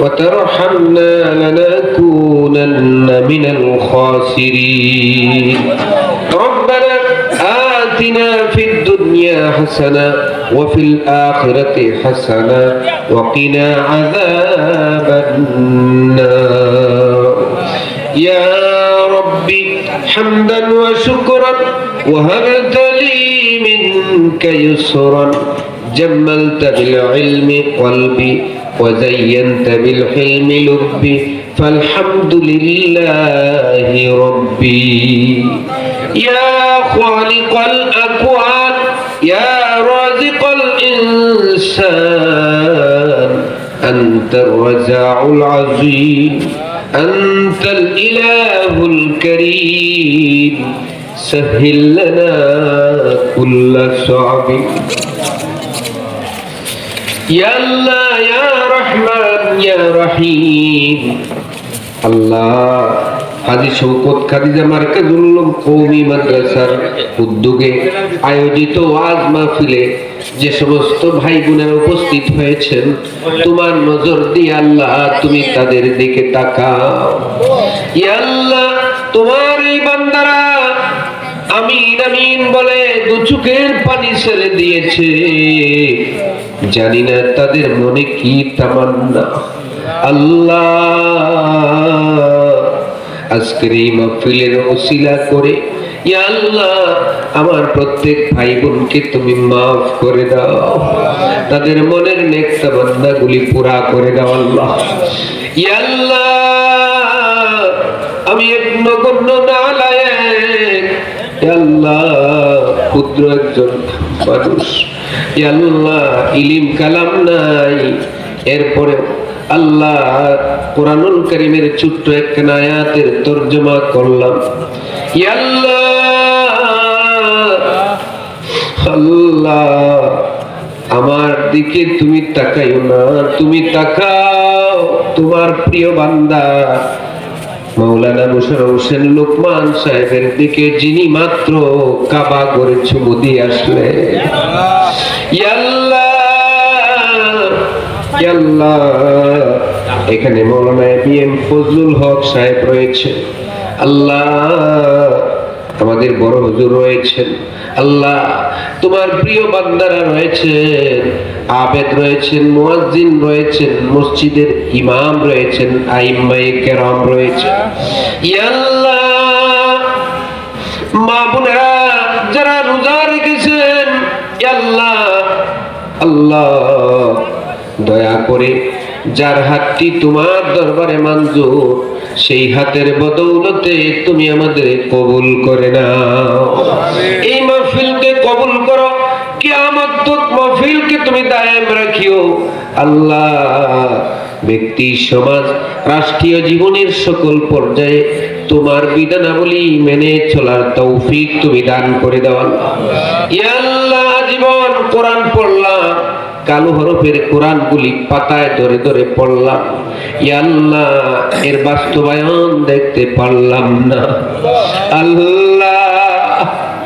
وترحمنا لنكونن من الخاسرين. ربنا آتنا في الدنيا حسنة وفي الآخرة حسنة وقنا عذاب النار. يا ربي حمدا وشكرا وهبت لي منك يسرا. جملت بالعلم قلبي وزينت بالحلم لبي فالحمد لله ربي. يا خالق الأكوان يا رازق الإنسان أنت الرزاع العظيم أنت الإله الكريم. سهل لنا كل صعب. يا الله يا رحمن يا رحيم আল্লাহ হাজি শৌকত খাদিজা মার্কাজুল উলুম কৌমি মাদ্রাসার উদ্যোগে আয়োজিত ওয়াজ মাহফিলে যে সমস্ত ভাই বোনেরা উপস্থিত হয়েছেন তোমার নজর দিয়ে আল্লাহ তুমি তাদের দিকে তাকাও ইয়া আল্লাহ তোমার এই বান্দারা আমিন আমিন বলে দু চোখের পানি ছেড়ে দিয়েছে। জানি না তাদের মনে কি তামান্না। আল্লাহ, আজকের এই করে আল্লাহ, আমার প্রত্যেক ভাই বোনকে তুমি মাফ করে দাও। তাদের মনের নেক তামান্না গুলি পুরা করে দাও আল্লাহ। আল্লাহ, আমি এক নগণ্য ইয়া আল্লাহ ক্ষুদ্র একজন মানুষ। ইলিম কালাম নাই। এরপরে আল্লাহ কোরআনুল করিমের ছোট্ট একখানা আয়াতের তর্জমা করলাম। আল্লাহ, আমার দিকে তুমি তাকাইও না। তুমি তাকাও, তোমার প্রিয় বান্দা। মাওলানা মুশারফ হোসেন লোকমান সাহেবের দিকে যিনি মাত্র কাবা করে চুমু দিয়ে আসলে এখানে মৌলানা বি এম ফজলুল হক সাহেব রয়েছে আল্লাহ, আমাদের বড় হুজুর রয়েছেন। আল্লাহ, তোমার প্রিয় বান্দারা রয়েছেন। আবেদ রয়েছেন, মুয়াজ্জিন রয়েছেন, মসজিদের ইমাম রয়েছেন আইম্মাই কেরাম রয়েছেন। ইয়া আল্লাহ, মা বোনেরা যারা রোজা রেখেছেন আল্লাহ দয়া করে যার হাতটি তোমার দরবারে মঞ্জুর, সেই হাতের বদৌলতে তুমি আমাদের কবুল করে না এই মাহফিলকে কবুল করো তুমি রাখিও? আল্লাহ, ব্যক্তি, সমাজ, রাষ্ট্রীয় জীবনের সকল পর্যায়ে তোমার বিধানাবলী মেনে চলার তৌফিক তুমি দান করে জীবন কোরআন পড়লাম, কালো হরফের কোরআন গুলি পাতায় ধরে ধরে পড়লাম। আল্লাহ, এর বাস্তবায়ন দেখতে পারলাম না। আল্লাহ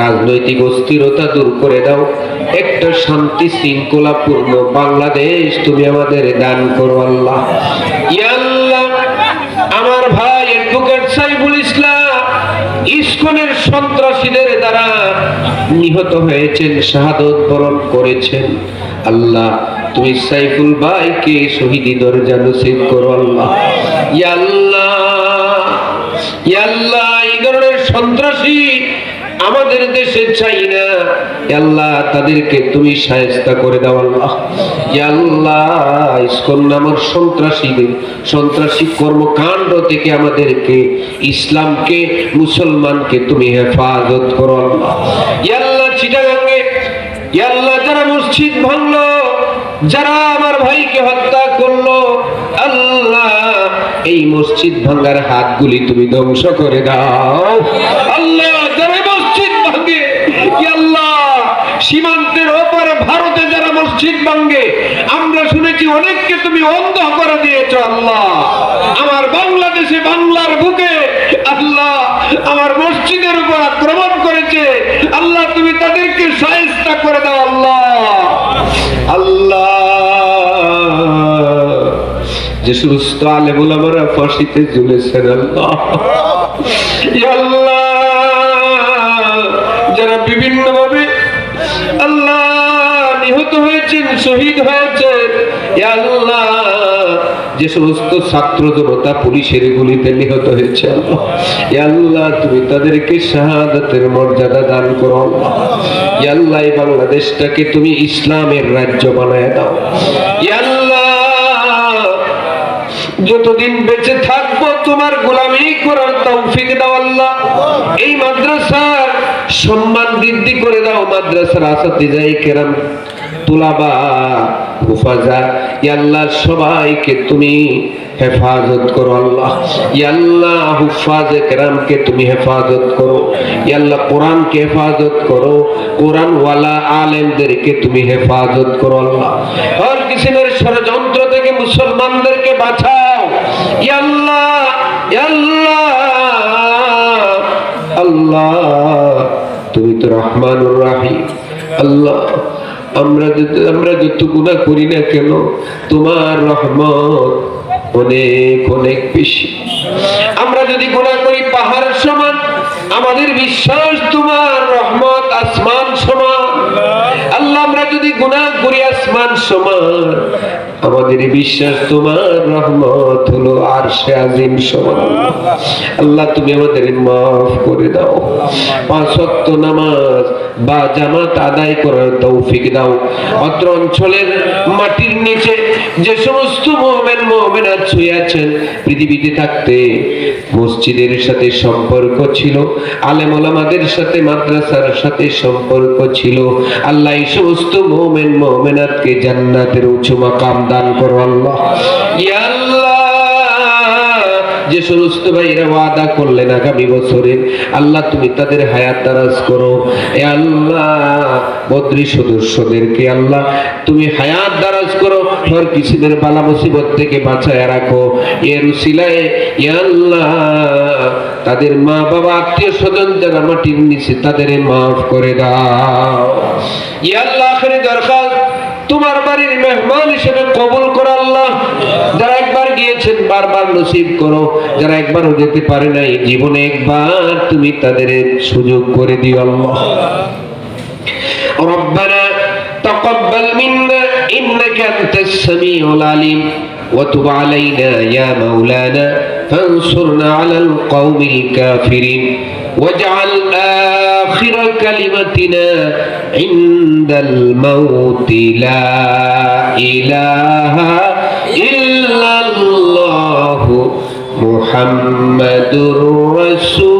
রাজনৈতিক অস্থিরতা দূর করে দাও। একটা শান্তি শৃঙ্খলাপূর্ণ বাংলাদেশ তুমি আমাদের দান করো আল্লাহ। আমার ভাই অ্যাডভোকেট সাইফুল ইসলাম ইসকনের সন্ত্রাসীদের দ্বারা নিহত হয়েছেন, শাহাদত বরণ করেছেন। আল্লাহ, তুমি সাইফুল ভাইকে শহীদি দরজা নসিব করো আল্লাহ। আল্লাহ আল্লাহ, এই ধরনের সন্ত্রাসী আমাদের দেশে চাই না। আল্লাহ, তাদেরকে তুমি করে দাও আল্লাহ। আল্লাহ, ইসকন নামক সন্ত্রাসীদের সন্ত্রাসী কর্মকাণ্ড থেকে আমাদেরকে, ইসলামকে, মুসলমানকে তুমি হেফাজত করো আল্লাহ। আল্লাহ, চিটাগাঙ্গে আল্লাহ, যারা মসজিদ ভাঙলো, যারা আমার ভাইকে হত্যা করল, আল্লাহ, এই মসজিদ ভাঙ্গার হাতগুলি তুমি ধ্বংস করে দাও। সীমান্তের ওপারে ভারতে যারা মসজিদ ভাঙ্গে আমরা শুনেছি অনেককে তুমি অন্ধ করে দিয়েছ আল্লাহ। আমার বাংলাদেশে বাংলার বুকে আল্লাহ আমার মসজিদের উপর আক্রমণ করেছে। আল্লাহ, তুমি তাদেরকে সায়স্তা করে দাও আল্লাহ। আল্লাহ। যে আমরা ফাঁসিতে জুলেছেন আল্লাহ। আল্লাহ হয়েছেন শহীদ আল্লাহ, যে সমস্ত ছাত্র জনতা পুলিশের গুলিতে নিহত হয়েছে আল্লাহ। তুমি তাদেরকে শাহাদাতের মর্যাদা দান করো আল্লাহ। বাংলাদেশটাকে তুমি ইসলামের রাজ্য বানায় দাও। যতদিন বেঁচে থাকব, তোমার গোলামি করার তৌফিক দাও আল্লাহ। এই মাদ্রাসার সম্মান বৃদ্ধি করে দাও, মাদ্রাসার আসাতে যাই কেরাম। তুলাবা হুফাজা ইয়াল্লাহ, সবাইকে তুমি হেফাজত করো, আল্লাহ। ইয়াল্লাহ, হুফাজে কেরামকে তুমি হেফাজত করো। ইয়াল্লাহ, কোরআনকে হেফাজত করো। কোরআন ওয়ালা আলেমদেরকে তুমি হেফাজত করো, আল্লাহ। হর কিসিমের ষড়যন্ত্র থেকে মুসলমানদেরকে বাঁচাও। ইয়াল্লাহ ইয়াল্লাহ, আল্লাহ, তুমি তো রহমানুর রাহিম। আল্লাহ আমরা যত আমরা যত গুণা করি না কেন, তোমার রহমত অনেক অনেক বেশি। আমরা যদি গুণা করি পাহাড় সমান, আমাদের বিশ্বাস তোমার রহমত আসমান সমান। যদি গুণা করি আসমান সমান আমাদের বিশ্বাস তোমার রহমত হলো আর সে আজিম সমান। আল্লাহ, তুমি আমাদের মাফ করে দাও। পাঁচ নামাজ বা জামাত আদায় করার তৌফিক দাও। অত্র অঞ্চলের মাটির নিচে যে সমস্ত মোহামেন মোহামেনাত শুয়ে আছেন, পৃথিবীতে থাকতে মসজিদের সাথে সম্পর্ক ছিল, আলেম সাথে, মাদ্রাসার সাথে সম্পর্ক ছিল। আল্লাহ, এই সমস্ত মোমেন মোমেনাতকে জান্নাতের উঁচু মাকাম দান করো আল্লাহ। ইয়া আল্লাহ যে সমস্ত ভাইরা ওয়াদা করলেন আগামী বছরে আল্লাহ তুমি তাদের হায়াত দারাজ করো। এ আল্লাহ বদ্রী সদস্যদেরকে আল্লাহ তুমি হায়াত দারাজ করো হর কিসিদের বালা মুসিবত থেকে বাঁচায় রাখো। এর উসিলায় এ আল্লাহ তাদের মা বাবা আত্মীয় স্বজন যারা মাটির নিচে তাদের মাফ করে দাও। ইয়া আল্লাহ আখেরি দরকার তোমার বাড়ির মেহমান হিসেবে কবুল করো আল্লাহ যারা একবার গিয়েছেন বারবার নসিব করো যারা একবারও যেতে পারে নাই জীবনে একবার তুমি তাদের সুযোগ করে দিও আল্লাহ ربنا تقبل منا إنك أنت السميع العليم وتب علينا يا مولانا فانصرنا على القوم الكافرين واجعل آخر كلمتنا عند الموت لا إله إلا الله محمد رسول